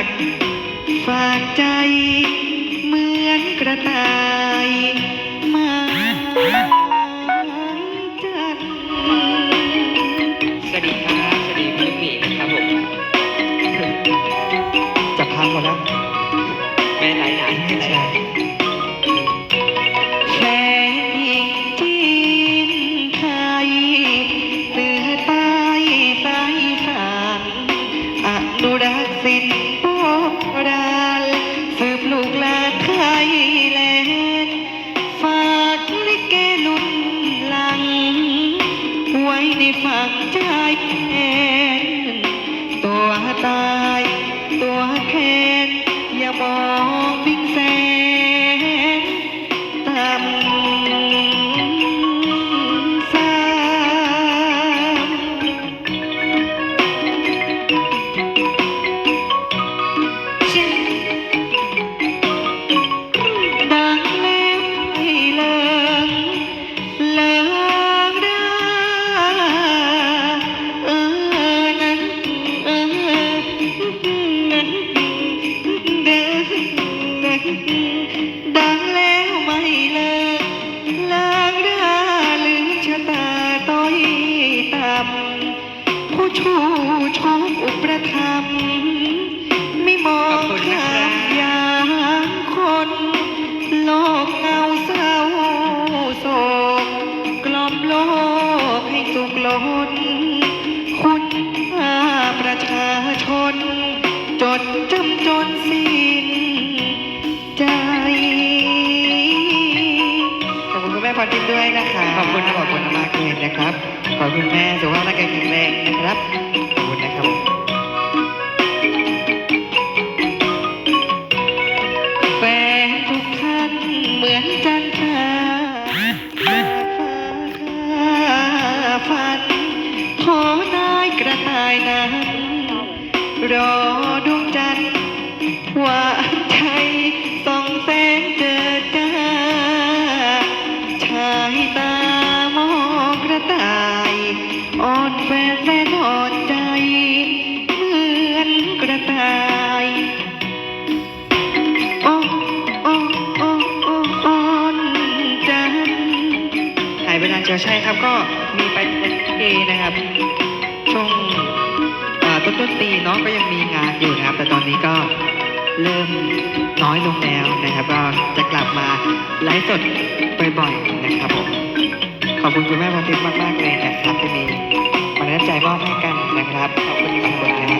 ากฝากใจ เหมือนกระต่ายมาจันสวัสดีครับสวัสดีคุณมีนะครับผมจะพังหมดแล้วไม่ไหลหนาใช่ Thank you. ผู้ชูชอบอุปถัมภ์ไม่มองข้ามยามคน โลกเงาเศร้าโศกกล่อมโลกให้สุขล้น คุณค่าประชาชน จดจำจนสิ้นใจ ขอบคุณคุณแม่พรทิพย์ด้วยนะคะ ขอบคุณนะขอบคุณ รอดวงจันทร์หวานใจส่องแสงเจอจ้าชายตามองกระต่ายอ่อนแฟนแฟนอ่อนใจ เหมือนกระต่ายโอ้โอ้โอ้โอ้อ่อนจันหายไปนานเชียวใช่ครับก็มีไปเป็นเอนะครับช่วง ต้นต้นปีเนาะก็ยังมีงานอยู่นะครับ แต่ตอนนี้ก็เริ่มน้อยลงแล้วนะครับ ก็จะกลับมาไลฟ์สดบ่อยๆนะครับผมขอบคุณคุณแม่พรทิพย์มากๆเลยนะครับที่มีมาน้ำใจมอบให้กันนะครับขอบคุณทุกคนนะครับ